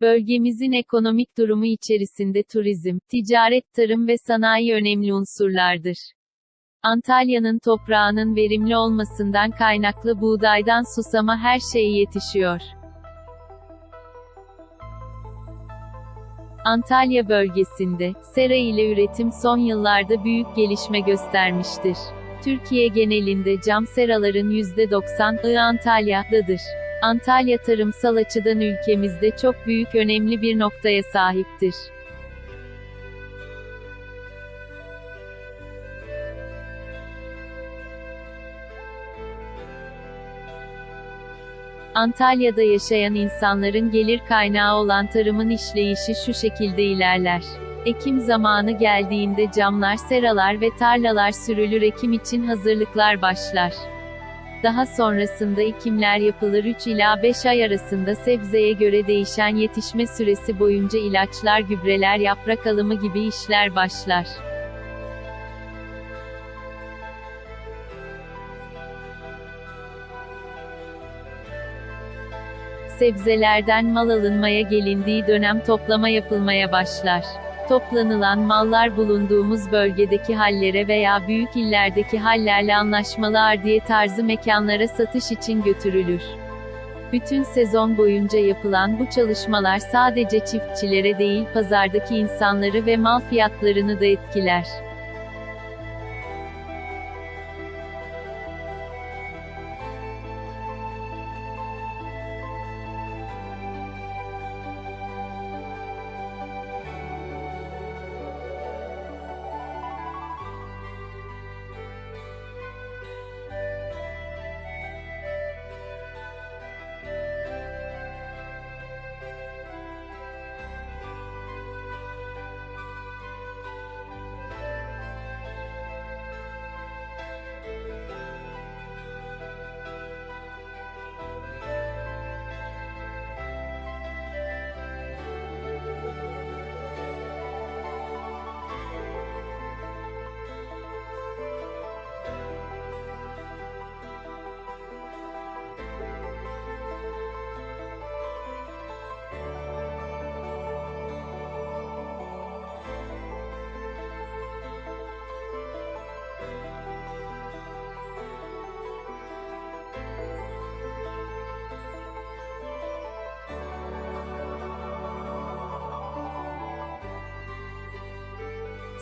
Bölgemizin ekonomik durumu içerisinde turizm, ticaret, tarım ve sanayi önemli unsurlardır. Antalya'nın toprağının verimli olmasından kaynaklı buğdaydan susama her şeye yetişiyor. Antalya bölgesinde, sera ile üretim son yıllarda büyük gelişme göstermiştir. Türkiye genelinde cam seraların %90'ı Antalya'dadır. Antalya tarımsal açıdan ülkemizde çok büyük önemli bir noktaya sahiptir. Antalya'da yaşayan insanların gelir kaynağı olan tarımın işleyişi şu şekilde ilerler. Ekim zamanı geldiğinde camlar, seralar ve tarlalar sürülür ekim için hazırlıklar başlar. Daha sonrasında ekimler yapılır 3 ila 5 ay arasında sebzeye göre değişen yetişme süresi boyunca ilaçlar, gübreler, yaprak alımı gibi işler başlar. Sebzelerden mal alınmaya gelindiği dönem toplama yapılmaya başlar. Toplanılan mallar bulunduğumuz bölgedeki hallere veya büyük illerdeki hallerle anlaşmalı ardiye tarzı mekanlara satış için götürülür. Bütün sezon boyunca yapılan bu çalışmalar sadece çiftçilere değil pazardaki insanları ve mal fiyatlarını da etkiler.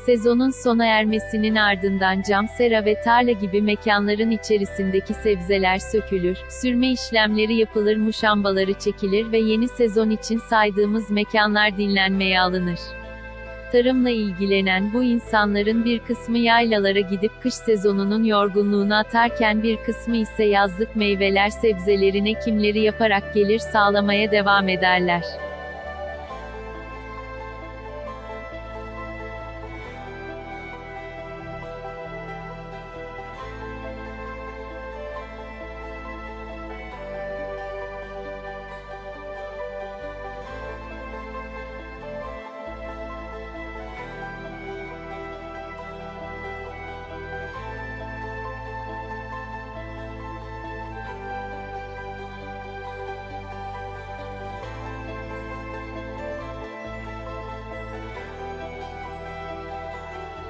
Sezonun sona ermesinin ardından cam sera ve tarla gibi mekanların içerisindeki sebzeler sökülür, sürme işlemleri yapılır muşambaları çekilir ve yeni sezon için saydığımız mekanlar dinlenmeye alınır. Tarımla ilgilenen bu insanların bir kısmı yaylalara gidip kış sezonunun yorgunluğunu atarken bir kısmı ise yazlık meyveler sebzelerin ekimleri yaparak gelir sağlamaya devam ederler.